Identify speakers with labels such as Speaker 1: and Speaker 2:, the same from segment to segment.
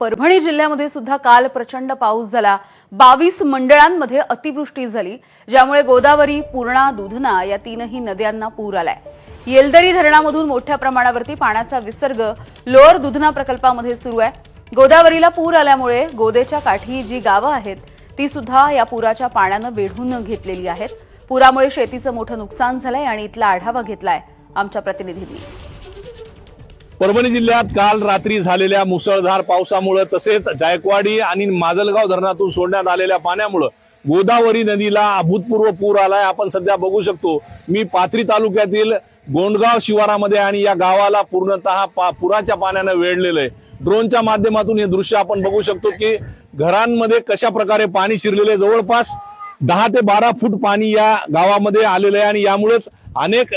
Speaker 1: परभणी जिल्ह्यामध्ये सुद्धा काल प्रचंड पाऊस झाला. बावीस मंडळांमध्ये अतिवृष्टी झाली ज्यामुळे गोदावरी पूर्णा दुधना या तीनही नद्यांना पूर आलाय. येलदरी धरणामधून मोठ्या प्रमाणावरती पाण्याचा विसर्ग लोअर दुधना प्रकल्पामध्ये सुरू आहे. गोदावरीला पूर आल्यामुळे गोदेच्या काठी जी गावं आहेत ती सुद्धा या पुराच्या पाण्यानं वेढून घेतलेली आहेत. पुरामुळे शेतीचं मोठं नुकसान झालंय आणि इथला आढावा घेतलाय आमच्या प्रतिनिधींनी.
Speaker 2: परभणी जिल्ह्यात काल रात्री झालेल्या मुसळधार पावसामुळे तसेच जायकवाडी आणि माजलगाव धरणातून सोडण्यात आलेल्या पाण्यामुळं गोदावरी नदीला अभूतपूर्व पूर आलाय आपण सध्या बघू शकतो मी पाथरी तालुक्यातील गोंडगाव शिवारामध्ये आणि या गावाला पूर्णतः पा- पुराच्या पाण्यानं वेढलेलं आहे ड्रोनच्या माध्यमातून हे दृश्य आपण बघू शकतो की घरांमध्ये कशा प्रकारे पाणी शिरलेले आहे. जवळपास दहा ते बारा फूट पाणी या गावामध्ये आलेलं आहे आणि यामुळेच अनेक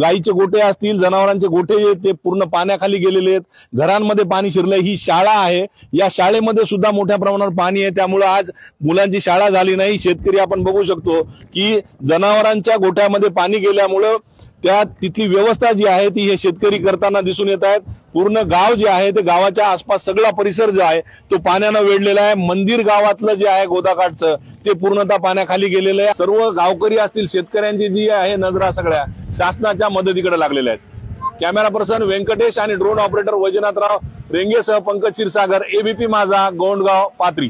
Speaker 2: गाईचे गोटे असतील जनावरांचे गोटे ते पूर्ण पाण्याखाली गेलेले आहेत. घरांमध्ये पाणी शिरलंय. ही शाळा आहे. या शाळेमध्ये सुद्धा मोठ्या प्रमाणावर पाणी आहे. त्यामुळे आज मुलांची शाळा झाली नाही. शेतकरी आपण बघू शकतो की जनावरांच्या गोठ्यामध्ये पाणी गेल्यामुळं त्या तिथली व्यवस्था जी आहे ती हे शेतकरी करताना दिसून येत आहेत. पूर्ण गाव जे आहे ते गावाच्या आसपास सगळा परिसर जो आहे तो पाण्यानं वेढलेला आहे. मंदिर गावातलं जे आहे गोदाकाठचं ते पूर्णतः पाण्याखाली गेलेलं आहे. सर्व गावकरी असतील शेतकऱ्यांची जी आहे नजरा सगळ्या शासनाच्या मदतीकडे लागलेल्या आहेत. कॅमेरा पर्सन व्यंकटेश आणि ड्रोन ऑपरेटर वैजनाथराव रेंगेसह पंकज क्षीरसागर एबीपी माझा गोंडगाव पात्री